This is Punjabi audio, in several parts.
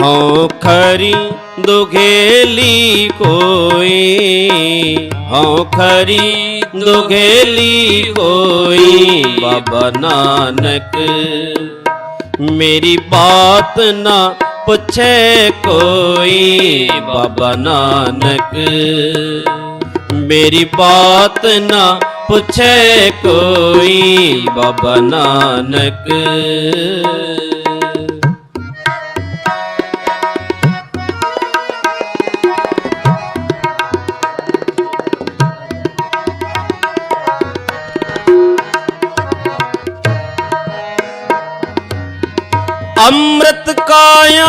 ਹਉ ਖਰੀ ਦੁਘੇਲੀ ਕੋਈ ਹਉ ਖਰੀ ਦੁਘੇਲੀ ਕੋਈ ਬਾਬਾ ਨਾਨਕ ਮੇਰੀ ਬਾਤ ਨਾ ਪੁੱਛੇ ਕੋਈ ਬਾਬਾ ਨਾਨਕ ਮੇਰੀ ਬਾਤ ਨਾ ਪੁੱਛੇ ਕੋਈ ਬਾਬਾ ਨਾਨਕ ਅੰਮ੍ਰਿਤ ਕਾਇਆ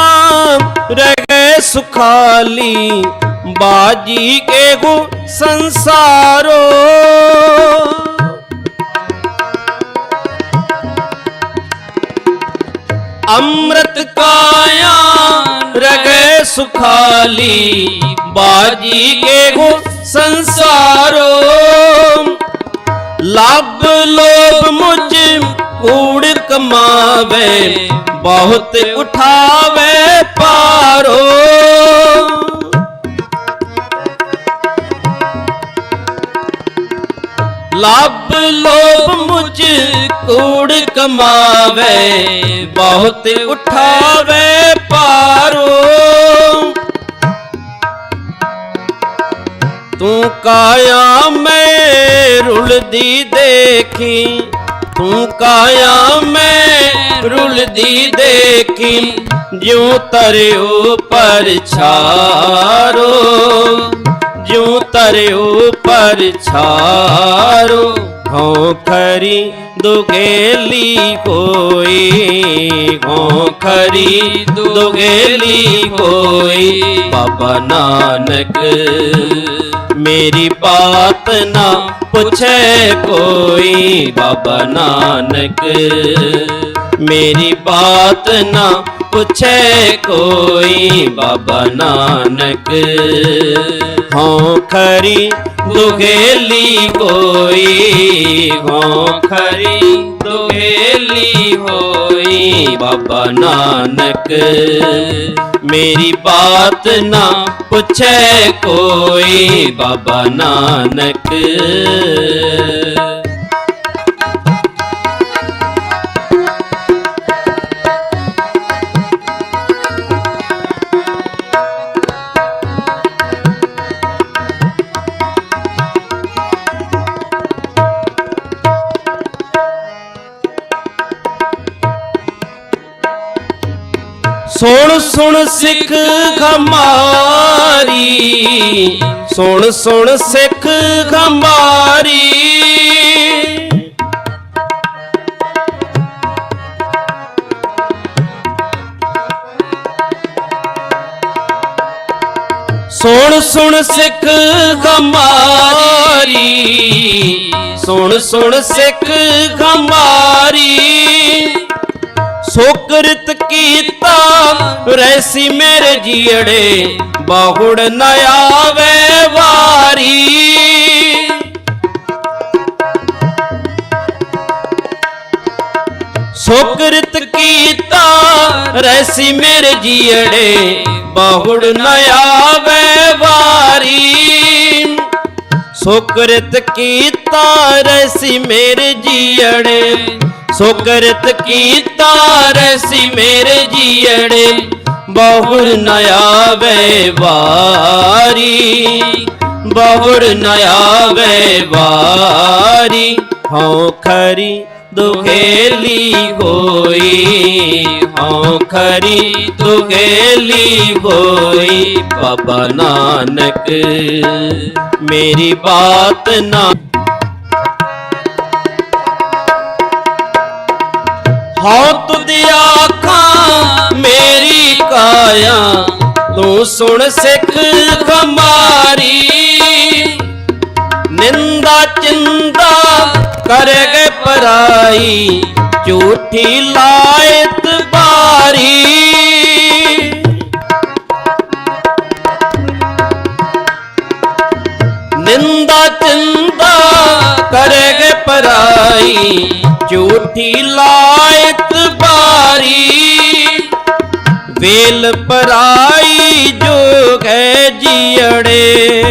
ਰਹਿ ਸੁਖਾਲੀ, ਬਾਜੀ ਕੇ ਗੋ ਸੰਸਾਰੋ। ਅੰਮ੍ਰਿਤ ਕਾਇਆ ਰਹਿ ਸੁਖਾਲੀ, ਬਾਜੀ ਕੇ ਗੋ ਸੰਸਾਰੋ। ਲੱਭ ਲੋਭ ਮੁਝ ਕੂੜ ਕਮਾਵੇ, ਬਹੁਤ ਉਠਾਵੇ ਪਾਰੋ। ਲੱਭ ਲੋਭ ਮੁਝ ਕੂੜ ਕਮਾਵੇ, ਬਹੁਤ ਉਠਾਵੇ ਪਾਰੋ। ਤੂੰ ਕਾਇਆ ਮੈਂ ਰੁਲਦੀ ਦੇਖੀ ਤੂੰ ਕਾਇਆ ਮੈਂ ਰੁਲਦੀ ਦੇਖੀ, ਜਿਉ ਤਰਿਓ ਪਰਛਾਰੋ ਜਿਉ ਤਰਿਓ ਪਰਛਾਰੋ ਹਉ ਖਰੀ ਦੁਗੇਲੀ ਕੋਈ, ਹਉ ਖਰੀ ਦੁਗੇਲੀ ਕੋਈ, ਬਾਬਾ ਨਾਨਕ ਮੇਰੀ ਬਾਤ ਨਾ ਪੁੱਛੇ ਕੋਈ ਬਾਬਾ ਨਾਨਕ। ਮੇਰੀ ਬਾਤ ਨਾ ਪੁੱਛੇ ਕੋਈ ਬਾਬਾ ਨਾਨਕ। ਹਉ ਖਰੀ ਦੁਗੇਲੀ ਕੋਈ, ਹਉ ਖਰੀ ਦੁਗੇਲੀ ਹੋਈ ਬਾਬਾ ਨਾਨਕ। ਮੇਰੀ ਬਾਤ ਨਾ ਪੁੱਛੇ ਕੋਈ ਬਾਬਾ ਨਾਨਕ। ਸੁਣ ਸੁਣ ਸਿੱਖ ਖਮਾਰੀ। ਸੁਣ ਸੁਣ ਸਿੱਖ ਖਮਾਰੀ। ਸੁਣ ਸੁਣ ਸਿੱਖ ਖਮਾਰੀ। ਸੁਣ ਸੁਣ ਸਿੱਖ ਖਮਾਰੀ। ਸੋਕਰਤ ਕੀਤਾ, ਰੈਸੀ ਮੇਰੇ ਜੀੜੇ, ਬਾਹੁੜ ਨ ਆਵੇ ਵਾਰੀ। ਸੋਕਰਤ ਕੀਤਾ, ਰੈਸੀ ਮੇਰੇ ਜੀੜੇ, ਬਾਹੁੜ ਨ ਆਵੇ ਵਾਰੀ। ਸੁਕਰਤ ਕੀਤਾ, ਰਸੀ ਮੇਰੇ ਜੀੜੇ ਸੁਕਰਤ ਕੀਤਾ ਰਸੀ ਮੇਰੇ ਜੀੜੇ ਬਹੁੜ ਨ ਆਵੇ ਵਾਰੀ। ਬਹੁੜ ਨ ਆਵੇ ਵਾਰੀ, ਹਉ ਖਰੀ ਦੁਖੇਲੀ ਹੋਈ, ਹਉ ਖਰੀ ਦੁਖੇਲੀ ਹੋਈ। ਬਾਬਾ ਨਾਨਕ, ਮੇਰੀ ਬਾਤ ਨਾ ਹਉ ਤੁਧ ਆਖਾਂ ਮੇਰੀ ਕਾਇਆ ਤੂੰ ਸੁਣ ਸਿੱਖ ਖਮਾਰੀ ਨਿੰਦਾ ਚਿੰਦਾ ਕਰਗੇ ਪਰਾਈ, ਝੂਠੀ ਲਾਇਤ ਪਰਾਈ ਝੂਠੀ ਲਾਇਤ ਬਾਰੀ। ਵੇਲ ਪਰਾਈ ਜੋਗੈ ਜੀੜੇ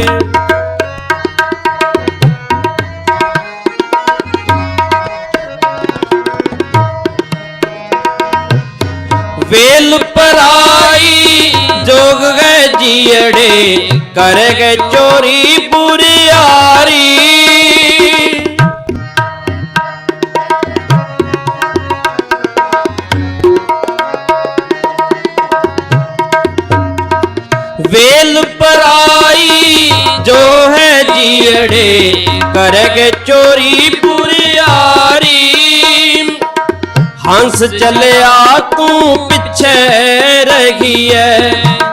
ਵੇਲ ਪਰਾਈ ਜੋਗ ਗਏ ਜੀੜੇ ਕਰ ਗਏ ਚੋਰੀ ਪੂਰੀ ਜੀੜੇ ਕਰ ਗਏ ਚੋਰੀ ਬੁਰਿਆਰੀ ਹੰਸ ਚੱਲਿਆ ਤੂੰ ਪਿੱਛੇ ਰਹੀ ਐ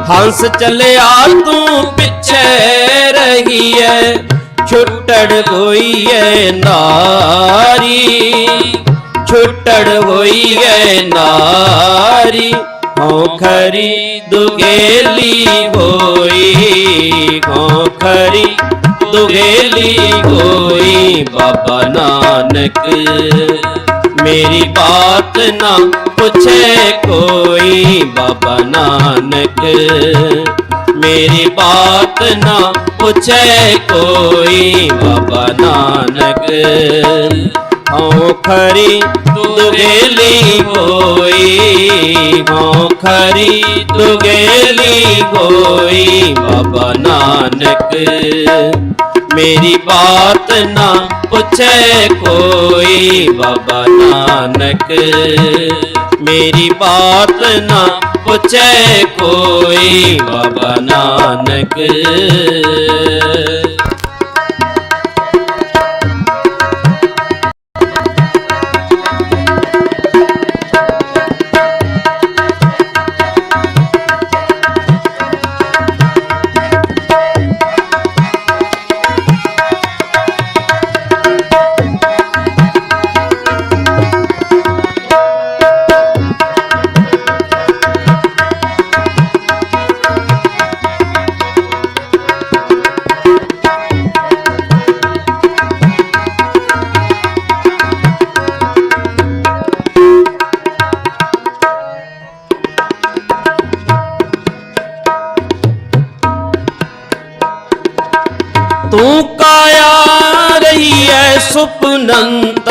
ਹੰਸ ਚੱਲਿਆ ਤੂੰ ਪਿੱਛੇ ਰਹੀ ਐ ਛੁੱਟੜ ਹੋਈ ਐ ਨਾਰੀ। ਛੁੱਟੜ ਹੋਈ ਐ ਨਾਰੀ। ਔਖਰੀ ਖਰੀ ਦੁਗੇਲੀ ਹੋਈ। ਹਉ ਦੁਗੇਲੀ ਕੋਈ ਬਾਬਾ ਨਾਨਕ। ਮੇਰੀ ਬਾਤ ਨਾ ਪੁੱਛੇ ਕੋਈ ਬਾਬਾ ਨਾਨਕ। ਮੇਰੀ ਬਾਤ ਨਾ ਪੁੱਛੇ ਕੋਈ ਬਾਬਾ ਨਾਨਕ। ਹਉ ਖਰੀ ਦੁਗੇਲੀ ਹੋਈ ਹਉ ਖਰੀ ਦੁਗੇਲੀ ਕੋਈ ਬਾਬਾ ਨਾਨਕ, ਮੇਰੀ ਬਾਤ ਨਾ ਪੁੱਛੇ ਕੋਈ ਬਾਬਾ ਨਾਨਕ। ਮੇਰੀ ਬਾਤ ਨਾ ਪੁੱਛੇ ਕੋਈ ਬਾਬਾ ਨਾਨਕ।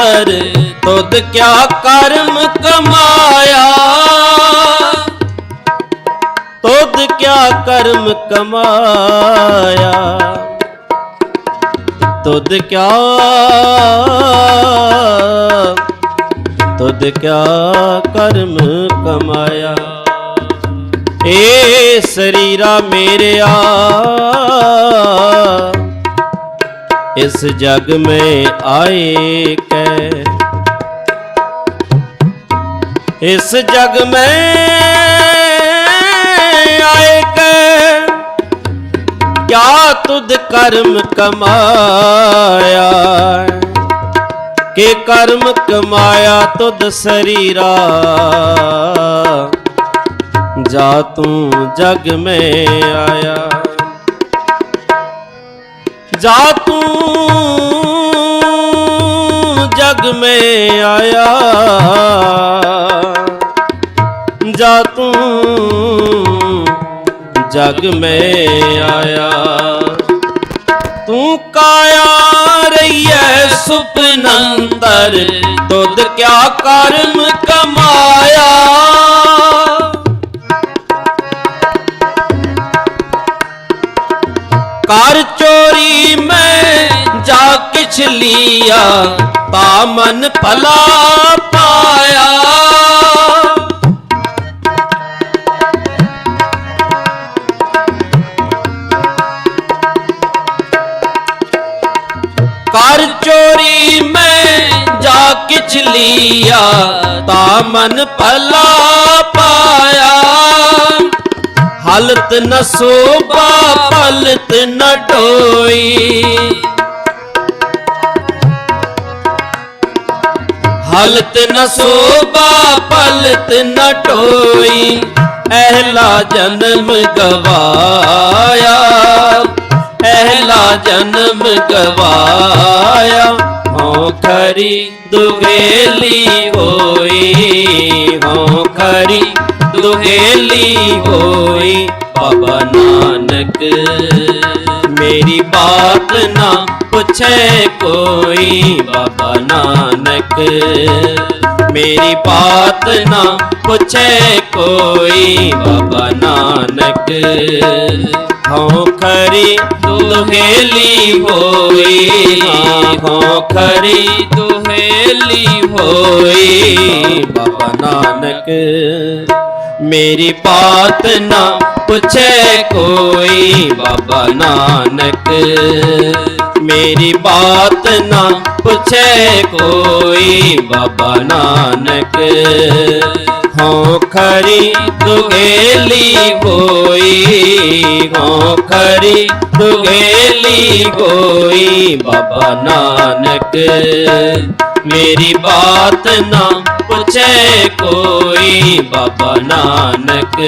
ਸੁਪਨੰਤਰ ਤੁਧ ਕਿਆ ਕਰਮ ਕਮਾਇਆ? ਤੁਧ ਕਿਆ ਕਰਮ ਕਮਾਇਆ? ਤੁਧ ਕਿਆ? ਤੁਧ ਕਿਆ ਕਰਮ ਕਮਾਇਆ? ਏ ਸਰੀਰਾ ਮੇਰਿਆ इस जग में आए कै इस जग में आए कै क्या तुद कर्म कमाया के कर्म कमाया तुद शरीरा जा तू जग में आया जा तू जग में आया जा तू जग में आया तू काया रही है सुपनंतर तुद क्या कर्म कमाया ਕਰ ਲਿਆ ਤਾ ਮਨ ਭਲਾ ਪਾਇਆ। ਕਰ ਚੋਰੀ ਮੈਂ ਜਾ ਕਿਛ ਲੀਆ ਤਾ ਮਨ ਭਲਾ ਪਾਇਆ। ਹਲਤ ਨ ਸੋਭਾ, ਪਲਤ ਨ ਢੋਈ ਹਲਤ ਨ ਸੋਭਾ, ਪਲਤ ਨ ਢੋਈ ਅਹਲਾ ਜਨਮ ਗਵਾਇਆ, ਅਹਲਾ ਜਨਮ ਗਵਾਇਆ। ਹੋ ਖਰੀ ਦੁਗੇਲੀ ਹੋਈ, ਹਉ ਖਰੀ ਦੁਹੇਲੀ ਹੋਈ। ਬਾਬਾ ਨਾਨਕ, ਮੇਰੀ ਬਾਤ ਨਾ ਪੁੱਛੇ ਕੋਈ ਬਾਬਾ ਨਾਨਕ। ਮੇਰੀ ਬਾਤ ਨਾ ਪੁੱਛੇ ਕੋਈ ਬਾਬਾ ਨਾਨਕ। ਹਉ ਖਰੀ ਦੁਹੇਲੀ ਹੋਈ ਹਉ ਖਰੀ ਦੁਹੇਲੀ ਹੋਈ ਬਾਬਾ ਨਾਨਕ। ਮੇਰੀ ਬਾਤ ਨਾ ਪੁੱਛੇ ਕੋਈ ਬਾਬਾ ਨਾਨਕ। ਮੇਰੀ ਬਾਤ ਨਾ ਪੁੱਛੇ ਕੋਈ ਬਾਬਾ ਨਾਨਕ। ਹਉ ਖਰੀ ਦੁਗੇਲੀ ਹੋਈ, ਹਉ ਖਰੀ ਦੁਗੇਲੀ ਹੋਈ ਬਾਬਾ ਨਾਨਕ। ਮੇਰੀ ਬਾਤ ਨਾ ਪੁੱਛੇ ਕੋਈ ਬਾਬਾ ਨਾਨਕ।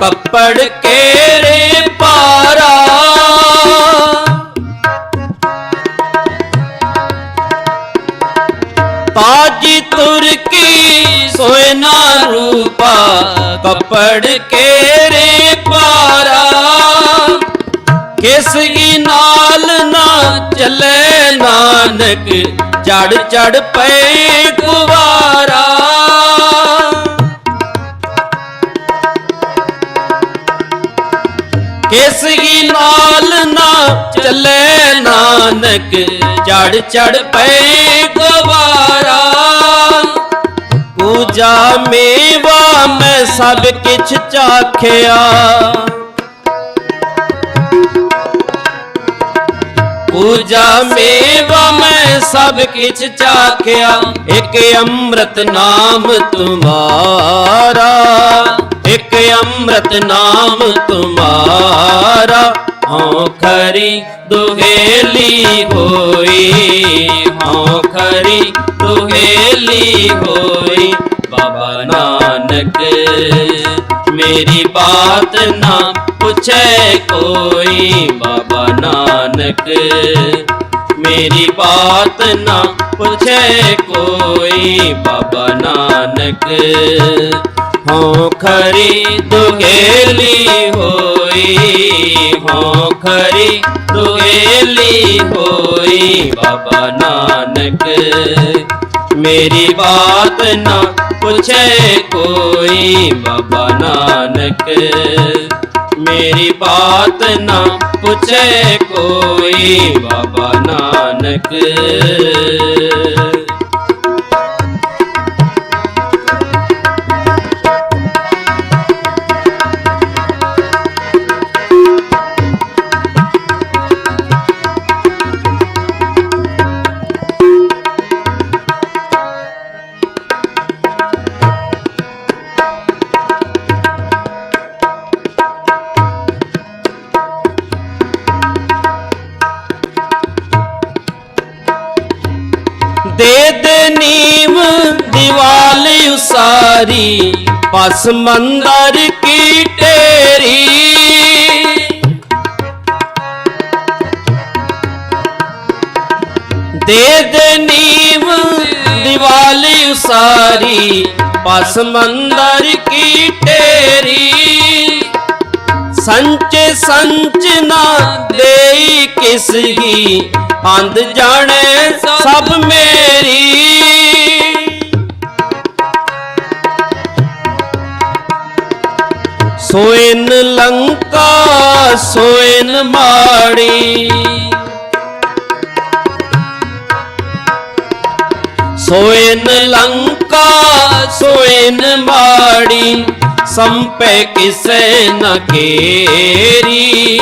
ਕੱਪੜ ਕੇਰੇ ਪਾਰਾ। ਪਾਜੀ ਤੁਰ ਸੋਏ ਨਾ ਰੂਪਾ, ਕੱਪੜ ਕੇਰੇ ਪਾਰਾ। ਕਿਸ ਕੀ ਨਾਲ ਨਾ ਚੱਲੇ ਨਾਨਕ ਚੜ ਚੜ ਪਏ ਕੁਵਾਰਾ ਕਿਸ ਕੀ ਨਾਲ ਨਾ ਚੱਲੇ ਨਾਨਕ ਚੜ ਚੜ ਪਏ ਕੁਵਾਰਾ ਪੂਜਾ ਮੇਵਾ ਮੈਂ ਸਭ ਕਿਛ ਚਾਖਿਆ ਪੂਜਾ ਮੇਵਾ ਮੈਂ ਸਭ ਕਿਛ ਚਾਖਿਆ ਇੱਕ ਅੰਮ੍ਰਿਤ ਨਾਮ ਤੁਮਾਰਾ ਇੱਕ ਅੰਮ੍ਰਿਤ ਨਾਮ ਤੁਮਾਰਾ ਹਉ ਖਰੀ ਦੁਹੇਲੀ ਹੋਈ ਹਉ ਖਰੀ ਦੁਹੇਲੀ ਹੋਈ। ਬਾਬਾ ਨਾਨਕ, ਮੇਰੀ ਬਾਤ ਨਾ ਪੁੱਛੇ ਕੋਈ। ਬਾਬਾ ਨਾਨਕ, ਮੇਰੀ ਬਾਤ ਨਾ ਪੁੱਛੇ ਕੋਈ। ਬਾਬਾ ਨਾਨਕ ਹਉ ਖਰੀ ਦੁਹੇਲੀ ਹੋਈ ਹਉ ਖਰੀ ਦੁਹੇਲੀ ਹੋਈ ਬਾਬਾ ਨਾਨਕ ਮੇਰੀ ਬਾਤ ਨਾ ਪੁੱਛੇ ਕੋਈ ਬਾਬਾ ਨਾਨਕ ਮੇਰੀ ਬਾਤ ਨਾ ਪੁੱਛੇ ਕੋਈ ਬਾਬਾ ਨਾਨਕ ਦੇ ਦੇ ਨੀਮ ਦੀਵਾਲੀ ਉਸਾਰੀ ਪਸ ਮੰਦਰ ਕੀ ਟੇਰੀ। ਦੇ ਦੇ ਨੀਮ ਦੀਵਾਲੀ ਉਸਾਰੀ ਪਸ ਮੰਦਰ ਕੀ ਟੇਰੀ। ਸੰਚ ਸੰਚ ਨਾ ਦੇਈ ਕਿਸ ਹੀ ਅੰਧ ਜਾਣੇ ਸਭ ਮੇਰੀ। ਸੋਇਨ ਲੰਕਾ, ਸੋਇਨ ਮਾੜੀ। ਸੋਇਨ ਲੰਕਾ, ਸੋਇਨ ਮਾੜੀ। ਸੰਪੈ ਕਿਸੈ ਨ ਕੇਰੀ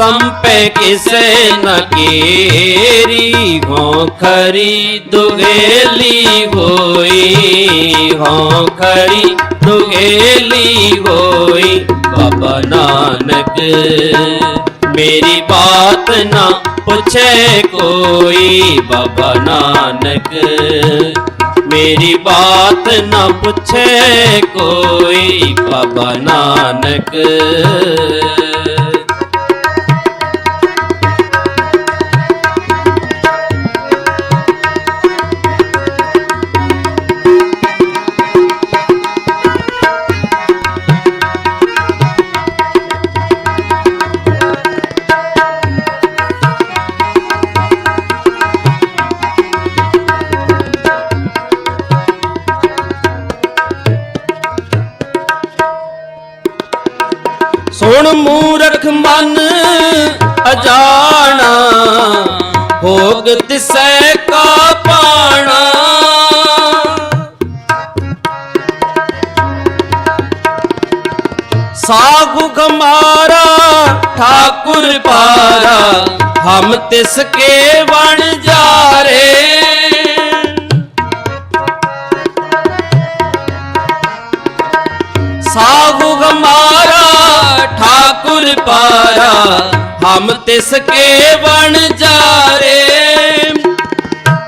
ਸੰਪੈ ਕਿਸੇ ਨ ਕੇਰੀ, ਹੋ ਖਰੀ ਦੁਗੇਲੀ ਹੋਈ, ਹੋ ਖਰੀ ਦੁਗੇਲੀ ਹੋਈ। ਬਾਬਾ ਨਾਨਕ, ਮੇਰੀ ਬਾਤ ਨਾ ਪੁੱਛੇ ਕੋਈ। ਬਾਬਾ ਨਾਨਕ, ਮੇਰੀ ਬਾਤ ਨਾ ਪੁੱਛੇ ਕੋਈ। ਬਾਬਾ ਨਾਨਕ ਸੁਣ ਮੂਰਖ ਮਨ ਅਜਾਣਾ ਹੋਗ ਤਿਸੈ ਕਾ ਪਾਣਾ। ਸਾਗੁ ਗਮਾਰਾ, ਠਾਕੁਰ ਪਾਰਾ, ਹਮ ਤਿਸ ਕੇ ਵਣ ਜਾਰੇ। ਸਾਹੂ ਗਮ ਠਾਕੁਰ ਪਾਰਾ ਹਮ ਤਿਸ ਕੇ ਵਣ ਜਾਰੇ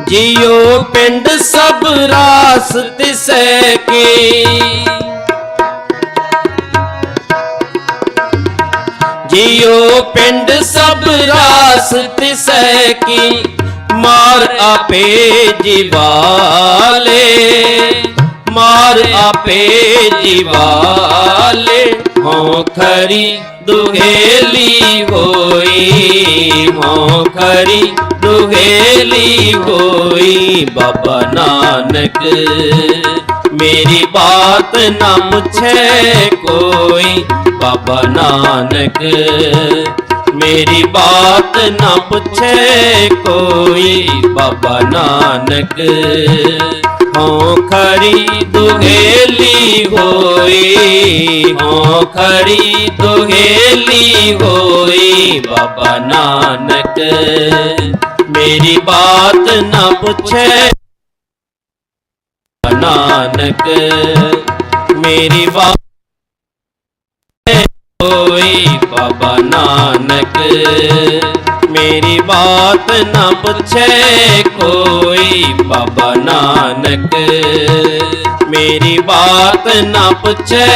ਜਿਉ ਪਿੰਡ ਸਭ ਰਾਸ ਤਿਸੈ ਕੀ। ਜਿਉ ਪਿੰਡ ਸਭ ਰਾਸ ਤਿਸੈ ਕੀ, ਮਾਰ ਆਪੇ ਜਿਵਾਲੇ। ਮਾਰ ਆਪੇ ਜਿਵਾਲੇ। ਹੋ ਖਰੀ ਦੁਹੇਲੀ ਹੋਈ ਹੋ ਖਰੀ ਦੁਹੇਲੀ ਹੋਈ। ਬਾਬਾ ਨਾਨਕ, ਮੇਰੀ ਬਾਤ ਨਾ ਪੁੱਛੇ ਕੋਈ। ਬਾਬਾ ਨਾਨਕ, ਮੇਰੀ ਬਾਤ ਨਾ ਪੁੱਛੇ ਕੋਈ। ਬਾਬਾ ਨਾਨਕ ਹੋ ਖਰੀ ਦੁਹੇਲੀ ਹੋਈ, ਹੋ ਖਰੀ ਦੁਹੇਲੀ ਹੋਈ। ਬਾਬਾ ਨਾਨਕ, ਮੇਰੀ ਬਾਤ ਨਾ ਪੁੱਛੇ। ਨਾਨਕ, ਮੇਰੀ ਬਾਤ ਹੋਈ ਬਾਬਾ ਨਾਨਕ ਮੇਰੀ ਬਾਤ ਨਾ ਪੁੱਛੇ ਕੋਈ ਬਾਬਾ ਨਾਨਕ। ਮੇਰੀ ਬਾਤ ਨਾ ਪੁੱਛੇ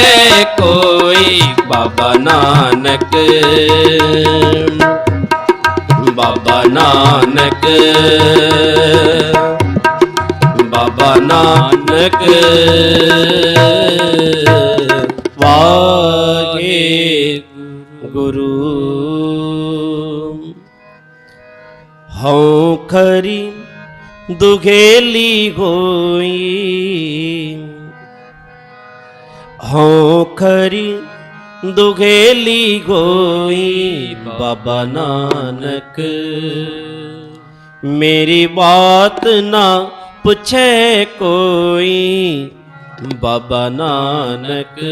ਕੋਈ ਬਾਬਾ ਨਾਨਕ। ਬਾਬਾ ਨਾਨਕ। ਬਾਬਾ ਨਾਨਕ। ਵਾਗੇ ਹਉ ਖਰੀ ਦੁਖੇਲੀ ਹੋਈ। ਹਉ ਖਰੀ ਦੁਖੇਲੀ ਹੋਈ, ਬਾਬਾ ਨਾਨਕ। ਮੇਰੀ ਬਾਤ ਨਾ ਪੁੱਛੇ ਕੋਈ, ਬਾਬਾ ਨਾਨਕ।